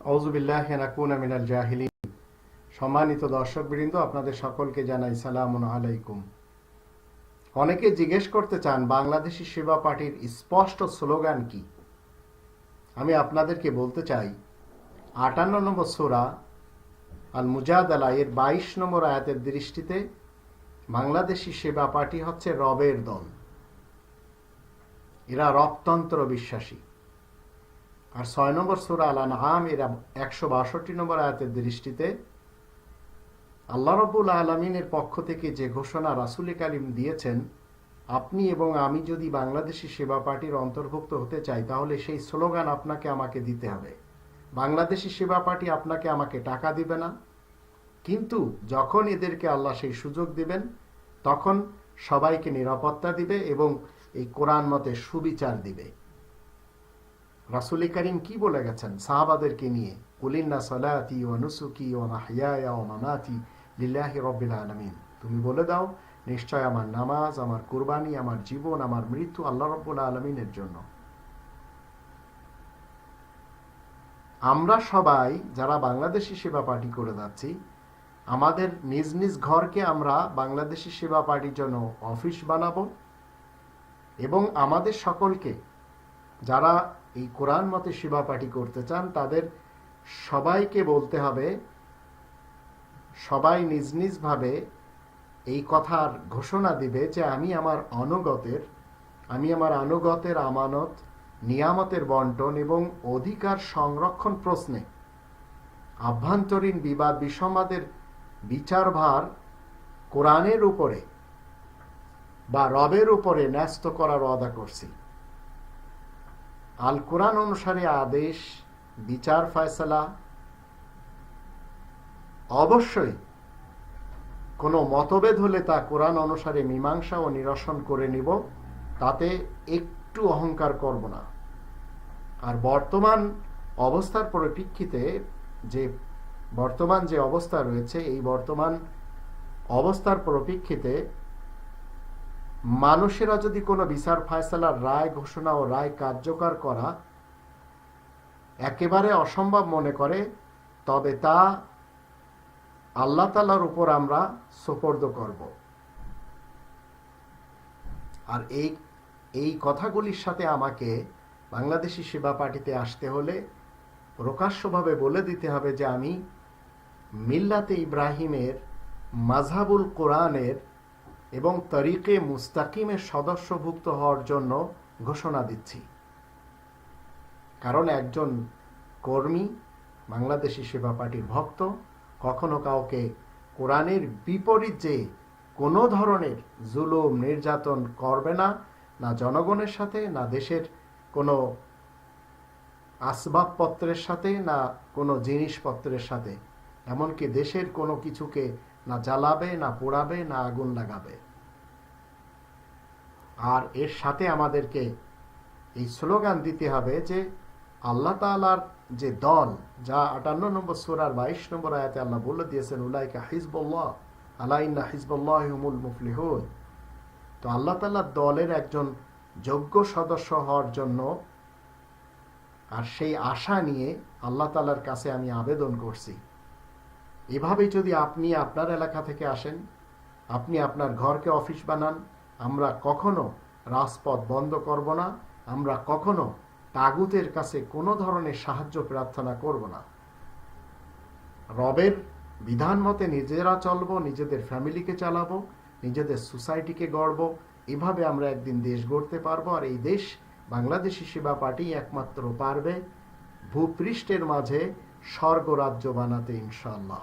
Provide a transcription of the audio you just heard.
আউজুবিল্লাহ নাকুনা মিনাল জাহিলিন। সম্মানিত দর্শকবৃন্দ, আপনাদের সকলকে জানাই সালাম আলাইকুম। অনেকে জিজ্ঞেস করতে চান, বাংলাদেশি সেবা পার্টির স্পষ্ট স্লোগান কি? আমি আপনাদেরকে বলতে চাই, আটান্ন নম্বর সোরা আল মুজাদালা এর বাইশ নম্বর আয়াতের দৃষ্টিতে বাংলাদেশি সেবা পার্টি হচ্ছে রবের দল। এরা রবতন্ত্র বিশ্বাসী। আর ছয় নম্বর সুরা আল আনহাম এর একশো বাষট্টি নম্বর আয়াতের দৃষ্টিতে আল্লাহ রবুল আলমিনের পক্ষ থেকে যে ঘোষণা রাসুল কালিম দিয়েছেন, আপনি এবং আমি যদি বাংলাদেশি সেবা পার্টির অন্তর্ভুক্ত হতে চাই, তাহলে সেই স্লোগান আপনাকে আমাকে দিতে হবে। বাংলাদেশি সেবা পার্টি আপনাকে আমাকে টাকা দিবে না। কিন্তু যখন এদেরকে আল্লাহ সেই সুযোগ দিবেন, তখন সবাইকে নিরাপত্তা দিবে এবং এই কোরআন মতে সুবিচার দিবে। রাসুল করিম কি বলে গেছেন? সাহাবাদেরকে নিয়ে কুলিন্না ও নুসুকি ও মাহিয়া ও মামাতি লিল্লাহি আলমিন। তুমি বলে দাও, নিশ্চয় আমার নামাজ, আমার কুরবানি, আমার জীবন, আমার মৃত্যু আল্লাহ রব্বুল আলমিনের জন্য। আমরা সবাই যারা বাংলাদেশি সেবা পার্টি করে যাচ্ছি, আমাদের নিজ নিজ ঘরকে আমরা বাংলাদেশি সেবা পার্টির জন্য অফিস বানাবো এবং আমাদের সকলকে, যারা এই কোরআন মতে সেবা পাঠি করতে চান, তাদের সবাইকে বলতে হবে, সবাই নিজ নিজ ভাবে এই কথার ঘোষণা দিবে যে আমি আমার অনুগতের, আমি আমার আনুগতের আমানত, নিয়ামতের বন্টন এবং অধিকার সংরক্ষণ প্রশ্নে আভ্যন্তরীণ বিবাদ বিসম্বাদের বিচারভার কোরআনের উপরে বা রবের উপরে ন্যস্ত করার ওয়াদা করছি। আল কোরআন অনুসারে আদেশ, বিচার ফয়সলা অবশ্যই কোনো মতভেদ হলে তা কোরআন অনুসারে মীমাংসা ও নিরসন করে নিব, তাতে একটু অহংকার করব না। আর বর্তমান অবস্থার পরিপ্রেক্ষিতে যে বর্তমান যে অবস্থা রয়েছে, এই বর্তমান অবস্থার পরিপ্রেক্ষিতে মানুষেরা যদি কোনো বিচার ফায়সালার রায় ঘোষণা ও রায় কার্যকর করা একেবারে অসম্ভব মনে করে, তবে তা আল্লাহ তালার উপর আমরা সোপর্দ করব। আর এই এই কথাগুলির সাথে আমাকে বাংলাদেশি সেবা পার্টিতে আসতে হলে প্রকাশ্যভাবে বলে দিতে হবে যে আমি মিল্লাতে ইব্রাহিমের মাঝহাবুল কোরআনের এবং তরিকে মুস্তাকিমের সদস্যভুক্ত হওয়ার জন্য ঘোষণা দিচ্ছি। কারণ একজন কর্মী, বাংলাদেশি সেবা পার্টির ভক্ত, কখনো কাউকে কোরআনের বিপরীত যে কোনো ধরনের জুলুম, নির্যাতন করবে না না জনগণের সাথে, না দেশের কোনো আসবাবপত্রের সাথে, না কোনো জিনিসপত্রের সাথে। এমনকি দেশের কোনো কিছুকে না জ্বালাবে, না পোড়াবে, না আগুন লাগাবে। আর এর সাথে আমাদেরকে এই স্লোগান দিতে হবে যে আল্লাহ তালার যে দল, যা আটান্ন নম্বর সোরার বাইশ নম্বর আয়াতে আল্লাহ বলে দিয়েছেন, উলাইকা হিজবুল্লাহ আলাইন্না হিজবুল্লাহ হুমুল মুফলিহুন। তো আল্লাহ তালার দলের একজন যোগ্য সদস্য হওয়ার জন্য আর সেই আশা নিয়ে আল্লাহ তালার কাছে আমি আবেদন করছি। এভাবেই যদি আপনি আপনার এলাকা থেকে আসেন, আপনি আপনার ঘরকে অফিস বানান আমরা কখনো রাজপথ বন্ধ করব না, আমরা কখনো তাগুতের কাছে কোনো ধরনের সাহায্য প্রার্থনা করব না। রবের বিধান মতে নিজেরা চলব, নিজেদের ফ্যামিলিকে চালাবো, নিজেদের সোসাইটিকে গড়ব, এভাবে আমরা একদিন দেশ গড়তে পারব আর এই দেশ বাংলাদেশি সেবা পার্টি একমাত্র পারবে। ভূপৃষ্ঠের মাঝে স্বর্গরাজ্য বানাতে ইনশাল্লাহ